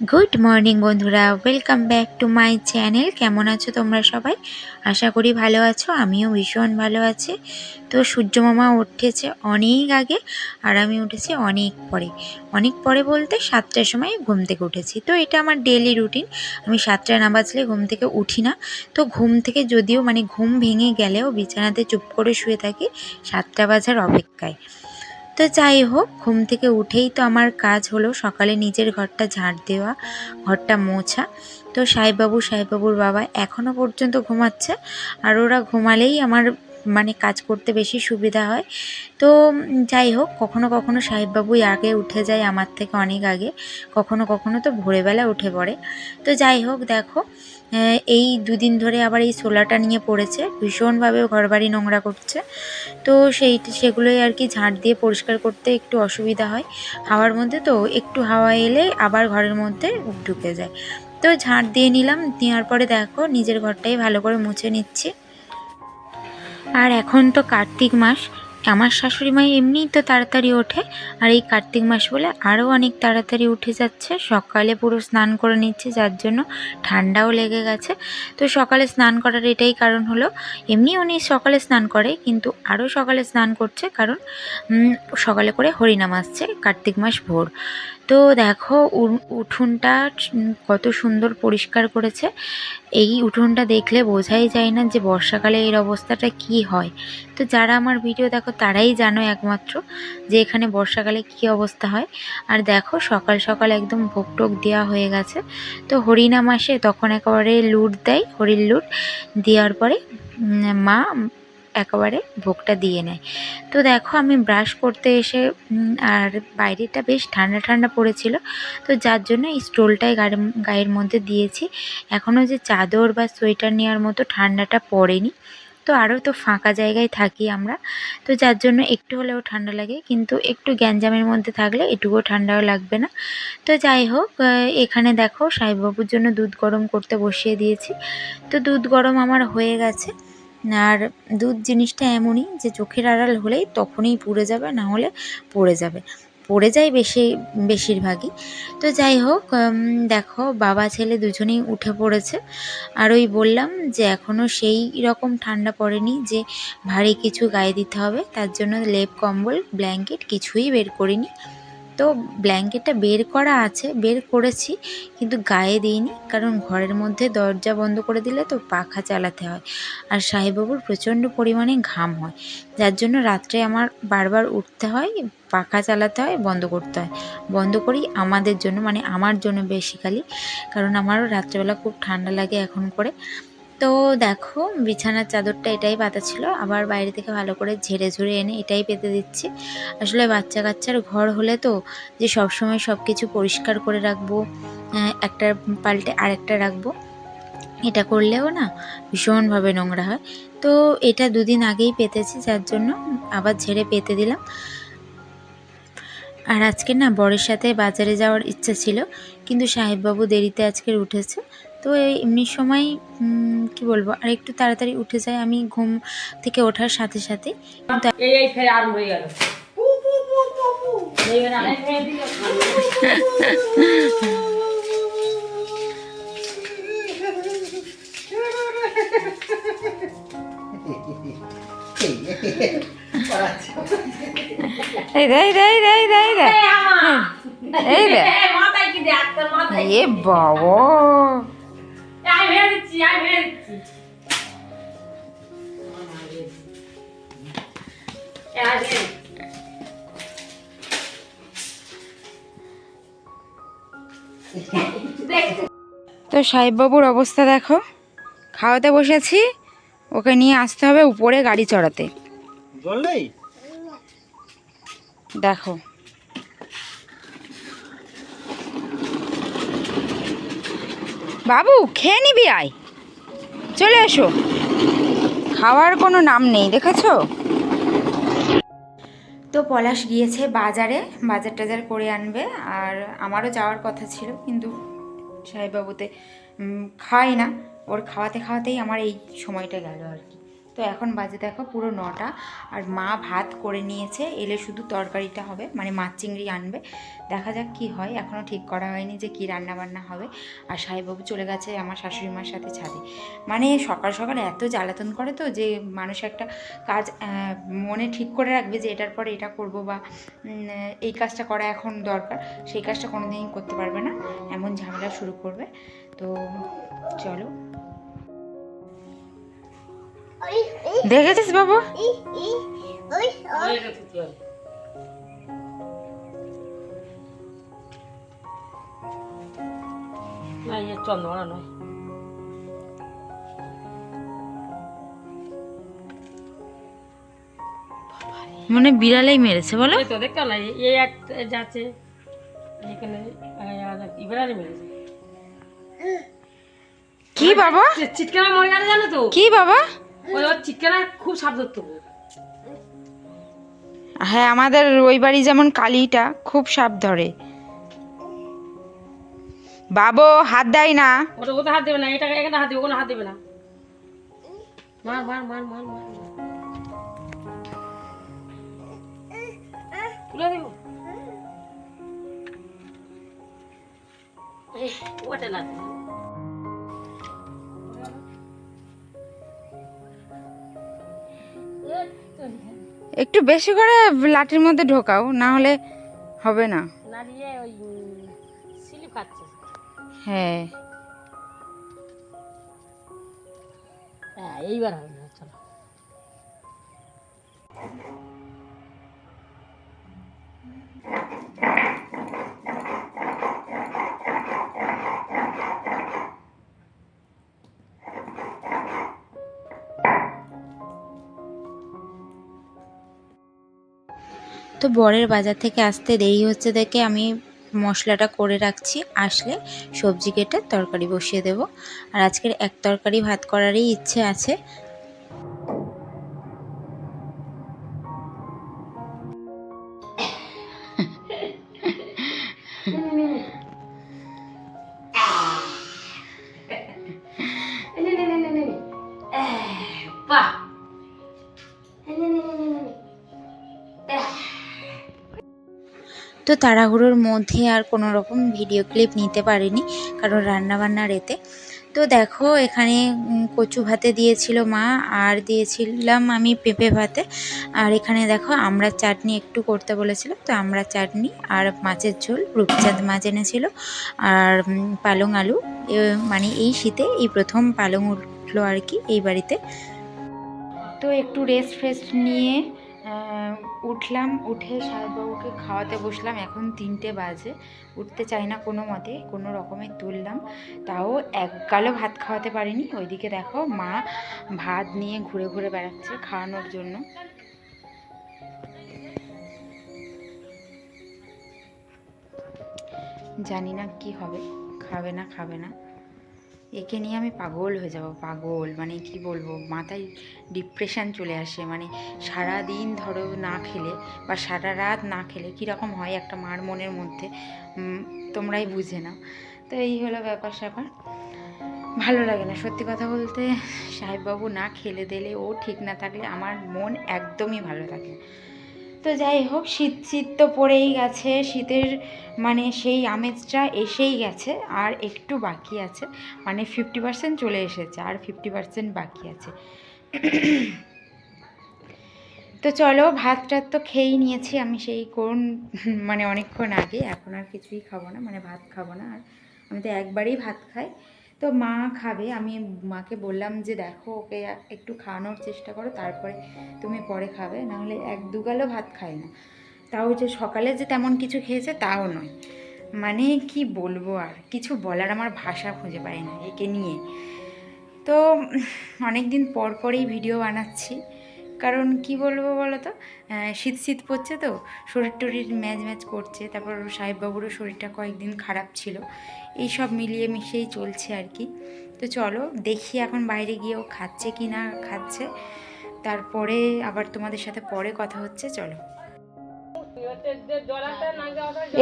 Good morning বন্ধুরা। Welcome back to my channel কেমন আছো তোমরা সবাই? আশা করি ভালো আছো। আমিও ভীষণ ভালো আছি। তো সূর্য মামা উঠেছে অনেক আগে, আর আমি উঠেছি অনেক পরে। অনেক পরে বলতে সাতটার সময় ঘুম থেকে উঠেছি। তো এটা আমার ডেলি রুটিন আমি সাতটা না বাজলে ঘুম থেকে উঠি না। তো ঘুম থেকে যদিও মানে ঘুম ভেঙে গেলেও বিছানাতে চুপ করে শুয়ে থাকি, সাতটা বাজার অপেক্ষায়। তো যাই হোক, ঘুম থেকে উঠেই তো আমার কাজ হলো সকালে নিজের ঘরটা ঝাড় দেওয়া, ঘরটা মোছা। তো সাইবাবু, সাইবাবুর বাবা এখনও পর্যন্ত ঘুমাচ্ছে আর ওরা ঘুমালেই আমার মানে কাজ করতে বেশি সুবিধা হয়। তো যাই হোক, কখনো কখনো সাহেববাবুই আগে উঠে যায় আমার থেকে অনেক আগে। কখনো কখনো তো ভোরবেলা উঠে পড়ে। তো যাই হোক, দেখো এই দুদিন ধরে আবার এই সোলাটা নিয়ে পড়েছে। ভীষণভাবে ঘরবাড়ি নোংরা করছে। তো সেই, সেগুলোই আর কি ঝাঁট দিয়ে পরিষ্কার করতে একটু অসুবিধা হয়। হাওয়ার মধ্যে তো একটু হাওয়া এলে আবার ঘরের মধ্যে ঢুকে যায়। তো ঝাঁট দিয়ে নিলাম। নেওয়ার পরে দেখো, নিজের ঘরটাই ভালো করে মুছে নিচ্ছি। আর এখন তো কার্তিক মাস। আমার শাশুড়ি মা এমনিই তো তাড়াতাড়ি ওঠে, আর এই কার্তিক মাস বলে আরও অনেক তাড়াতাড়ি উঠে যাচ্ছে। সকালে পুরো স্নান করে নিচ্ছে, যার জন্য ঠান্ডাও লেগে গেছে। তো সকালে স্নান করার এটাই কারণ হলো, এমনি উনি সকালে স্নান করে, কিন্তু আরও সকালে স্নান করছে কারণ সকালে করে হরিনাম আসছে কার্তিক মাস ভোর। তো দেখো উঠোনটা কত সুন্দর পরিষ্কার করেছে। এই উঠোনটা দেখলে বোঝাই যায় না যে বর্ষাকালে এর অবস্থাটা কি হয়। তো যারা আমার ভিডিও দেখো তারাই জানো একমাত্র যে এখানে বর্ষাকালে কি অবস্থা হয়। আর দেখো সকাল সকাল একদম ভোগ টোক দেওয়া হয়ে গেছে। তো হরিনাম আসে তখন একেবারে লুট দেয়, হরির লুট। দেওয়ার পরে মা একেবারে ভোগটা দিয়ে নেয়। তো দেখো আমি ব্রাশ করতে এসে আর বাইরেটা বেশ ঠান্ডা ঠান্ডা পড়েছিল। তো যার জন্য এই স্টোলটাই গায়ের গায়ের মধ্যে দিয়েছি। এখনও যে চাদর বা সোয়েটার নেওয়ার মতো ঠান্ডাটা পড়েনি। তো আরও তো ফাঁকা জায়গায় থাকি আমরা। তো যার জন্য একটু হলেও ঠান্ডা লাগে, কিন্তু একটু গ্যাঞ্জামের মধ্যে থাকলে এটুকুও ঠান্ডাও লাগবে না। তো যাই হোক এখানে দেখো সাহেববাবুর জন্য দুধ গরম করতে বসিয়ে দিয়েছি। তো দুধ গরম আমার হয়ে গেছে। আর দুধ জিনিসটা এমনই যে চোখের আড়াল হলেই তখনই পুড়ে যাবে, না হলে পড়ে যাবে। পড়ে যায় বেশি, বেশিরভাগই। তো যাই হোক দেখো, বাবা, ছেলে দুজনেই উঠে পড়েছে। আর ওই বললাম যে এখনও সেই রকম ঠান্ডা পড়েনি যে ভারী কিছু গায়ে দিতে হবে। তার জন্য লেপ, কম্বল, ব্ল্যাঙ্কেট কিছুই বের করিনি। তো ব্ল্যাঙ্কেটটা বের করা আছে, বের করেছি, কিন্তু গায়ে দিইনি, কারণ ঘরের মধ্যে দরজা বন্ধ করে দিলে তো পাখা চালাতে হয়। আর সাহেববাবুর প্রচণ্ড পরিমাণে ঘাম হয়, যার জন্য রাত্রে আমার বারবার উঠতে হয়, পাখা চালাতে হয়, বন্ধ করতে হয়। বন্ধ করি আমাদের জন্য মানে আমার জন্য বেসিক্যালি কারণ আমারও রাত্রেবেলা খুব ঠান্ডা লাগে এখন করে। তো দেখো বিছানার চাদরটা এটাই পাতা ছিল। আবার বাইরে থেকে ভালো করে ঝেড়ে ঝুড়ে এনে এটাই পেতে দিচ্ছি। আসলে বাচ্চা কাচ্চার ঘর হলে তো যে সবসময় সব কিছু পরিষ্কার করে রাখব আহ, একটা পাল্টে আরেকটা রাখব এটা করলেও না ভীষণভাবে নোংরা হয়। তো এটা দুদিন আগেই পেতেছি যার জন্য আবার ঝেড়ে পেতে দিলাম। আর আজকে না বরের সাথে বাজারে যাওয়ার ইচ্ছা ছিল কিন্তু সাহেববাবু দেরিতে আজকের উঠেছে। তো এই এমনি সময় উম, কি বলব আর একটু তাড়াতাড়ি উঠে যায় আমি ঘুম থেকে ওঠার সাথে সাথে। এই এই রে রে রে রে রে। রে। এ বাবা। আমি ভেঙে দিচ্ছি, আমি ভেঙে দিচ্ছি। এই আমি ভেঙে দিচ্ছি। দেখছি। তো সাহেববাবুর অবস্থা দেখো খাওয়াতে বসেছি ওকে নিয়ে আসতে হবে উপরে গাড়ি চড়াতে দেখো বাবু, খেয়ে নিবি আয়। চলে এসো। খাওয়ার কোনো নাম নেই, দেখেছ? তো পলাশ গিয়েছে বাজারে, বাজার টাজার করে আনবে, আর আমারও যাওয়ার কথা ছিল, কিন্তু সাহেববাবুতে খায় না। ওর খাওয়াতে খাওয়াতেই আমার এই সময়টা গেল আর কি। তো এখন বাজে দেখো পুরো নটা। আর মা ভাত করে নিয়েছে, এলে শুধু তরকারিটা হবে মানে মাছ চিংড়ি আনবে। দেখা যাক কি হয় এখনও ঠিক করা হয়নি যে কি রান্না বান্না হবে। আর সাহেববাবু চলে গেছে আমার শাশুড়ি মার সাথে ছাদে। মানে সকাল সকাল এত জ্বালাতন করে তো যে মানুষ একটা কাজ মনে ঠিক করে রাখবে যে এটার পরে এটা করব বা এই কাজটা করা এখন দরকার, সেই কাজটা কোনোদিনই করতে পারবে না। এমন ঝামেলা শুরু করবে। তো চলো। দেখেছিস বাবু? এটা দিতে হবে। না ইয়ে চন্দ্রমানা নয়। মানে বিড়ালেই মেরেছে বলো। তো দেখতে না এই এক যাচ্ছে এখানে মেরেছে। কি বাবা? চি- চিৎকারা মরে গেলে জানো তো? কি বাবা? ওই ওর চিৎকারা খুব হ্যাঁ আমাদের ওই বাড়ি যেমন কালিটা খুব সাপ ধরে। বাবু হাত দেয় না। ওটা ওটা হাত দেবে না এটা এখানে হাত দেবে কোনো হাত দেবে না। মার মার মার মার মার। মার। তুলে দেব? এই, ওটা না। একটু বেশি করে লাঠির মধ্যে ঢোকাও না হলে হবে না। হ্যাঁ। হ্যাঁ এইবার হবে না চলো। তো বরের বাজার থেকে আসতে দেরি হচ্ছে দেখে আমি মশলাটা করে রাখছি। আসলে সবজি কেটে তরকারি বসিয়ে দেব। আর আজকের এক তরকারি ভাত করারই ইচ্ছে আছে। তো তাড়াহুড়োর মধ্যে আর কোনো রকম ভিডিও ক্লিপ নিতে পারিনি, কারণ রান্নাবান্নার এতে। তো দেখো, এখানে কচু ভাতে দিয়েছিল মা, আর দিয়েছিলাম আমি পেঁপে ভাতে। আর এখানে দেখো, আমরা চাটনি একটু করতে বলেছিল, তো আমরা চাটনি আর মাছের ঝোল, রূপচাঁদ মাছ এনেছিল, আর পালং আলু। মানে এই শীতে এই প্রথম পালং উঠল আর কি এই বাড়িতে। তো একটু রেস্ট ফ্রেস্ট নিয়ে উঠলাম, উঠে সাহেববাবুকে খাওয়াতে বসলাম। এখন তিনটে বাজে। উঠতে চাই না কোনো মতে, কোনো রকমে তুললাম। তাও এক গালো ভাত খাওয়াতে পারিনি। ওইদিকে দেখো মা ভাত নিয়ে ঘুরে ঘুরে বেড়াচ্ছে খাওয়ানোর জন্য। জানি না কি হবে, খাবে না খাবে না। একে নিয়ে আমি পাগল হয়ে যাব, পাগল। মানে কি বলব, মাথায় ডিপ্রেশান চলে আসে। মানে সারা দিন ধরো না খেলে বা সারা রাত না খেলে কীরকম হয় একটা মার মনের মধ্যে? তোমরাই বুঝে নাও। তো এই হলো ব্যাপার স্যাপার। ভালো লাগে না। সত্যি কথা বলতে, সাহেববাবু না খেলে দিলে ও ঠিক না থাকলে আমার মন একদমই ভালো থাকে। তো যাই হোক, শীত শীত তো পড়েই গেছে। শীতের মানে সেই আমেজটা এসেই গেছে আর একটু বাকি আছে। মানে ফিফটি পার্সেন্ট চলে এসেছে আর ফিফটি পার্সেন্ট বাকি আছে। তো চলো ভাত টাত তো খেয়েই নিয়েছি আমি সেই কোন মানে অনেকক্ষণ আগে। এখন আর কিছুই খাব না মানে ভাত খাব না। আর আমি তো একবারই ভাত খাই। তো মা খাবে, আমি মাকে বললাম যে দেখো ওকে একটু খাওয়ানোর চেষ্টা করো, তারপরে তুমি পরে খাবে, নাহলে এক দুগালো ভাত খায় না। তাও যে সকালে যে তেমন কিছু খেয়েছে তাও নয়। মানে কি বলব আর, কিছু বলার আমার ভাষা খুঁজে পাই না একে নিয়ে। তো অনেক দিন পর পরেই ভিডিও বানাচ্ছি। কারণ কি বলব বলো তো শীত শীত পড়ছে তো, শরীর টরির ম্যাচ ম্যাচ করছে, তারপর সাহেববাবুরও শরীরটা কয়েকদিন খারাপ ছিল। এই সব মিলিয়ে মিশিয়েই চলছে আর কি। তো চলো, দেখি এখন বাইরে গিয়েও খাচ্ছে কি না খাচ্ছে। তারপরে আবার তোমাদের সাথে পরে কথা হচ্ছে, চলো।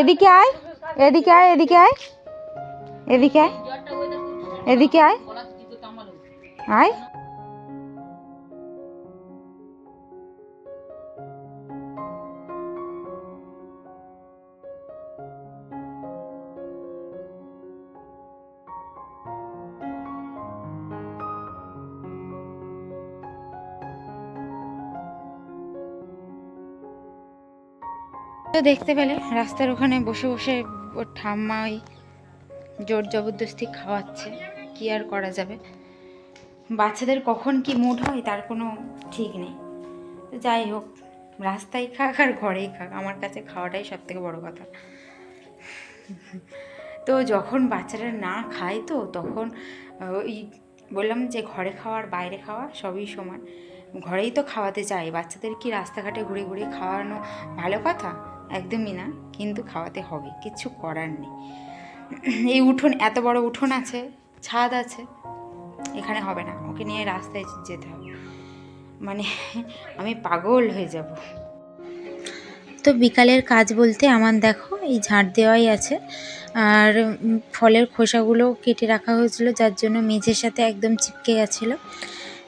এদিকে আয় এদিকে আয় এদিকে আয়। এদিকে আয় এদিকে আয়। আয়। তো দেখতে পেলে রাস্তার ওখানে বসে বসে ওর ঠাম্মা ওই জোর জবরদস্তি খাওয়াচ্ছে, কি আর করা যাবে? বাচ্চাদের কখন কি মুড হয় তার কোনো ঠিক নেই। তো যাই হোক, রাস্তায় খাক আর ঘরেই খাক, আমার কাছে খাওয়াটাই সব থেকে বড়ো কথা। তো যখন বাচ্চারা না খায় তো তখন, ওই বললাম যে ঘরে খাওয়ার বাইরে খাওয়া সবই সমান। ঘরেই তো খাওয়াতে চাই বাচ্চাদের কি রাস্তাঘাটে ঘুরে ঘুরে খাওয়ানো ভালো কথা? একদমই না, কিন্তু খাওয়াতে হবে কিচ্ছু করার নেই। এই উঠোন, এত বড় উঠোন আছে, ছাদ আছে, এখানে হবে না, ওকে নিয়ে রাস্তায় যেতে হবে। মানে আমি পাগল হয়ে যাব। তো বিকালের কাজ বলতে আমার দেখো, এই ঝাড় দেওয়াই আছে, আর ফলের খোসাগুলো কেটে রাখা হয়েছিল, যার জন্য মেঝের সাথে একদম চিপকে গেছিল।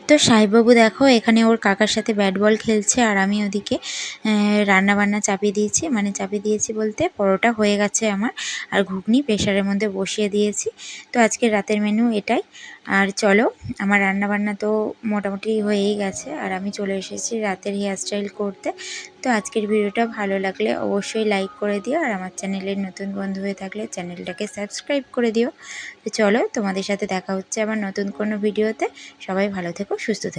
তো সাহেববাবু দেখো, এখানে ওর কাকার সাথে ব্যাট বল খেলছে আর আমি ওদিকে রান্না বান্না চাপিয়ে দিয়েছি। মানে চাপিয়ে দিয়েছি বলতে পরোটা হয়ে গেছে আমার আর ঘুগনি প্রেশারের মধ্যে বসিয়ে দিয়েছি। তো আজকে রাতের মেনু এটাই। আর চলো, আমার রান্না বান্না তো মোটামুটি হয়েই গেছে আর আমি চলে এসেছি রাতের হেয়ারস্টাইল করতে। তো আজকের ভিডিওটা ভালো লাগলে অবশ্যই লাইক করে দিও আর আমার চ্যানেলের নতুন বন্ধু হয়ে থাকলে চ্যানেলটাকে সাবস্ক্রাইব করে দিও। তো চলো তোমাদের সাথে দেখা হচ্ছে আবার নতুন কোনো ভিডিওতে। সবাই ভালো থেকো, সুস্থ থেকো।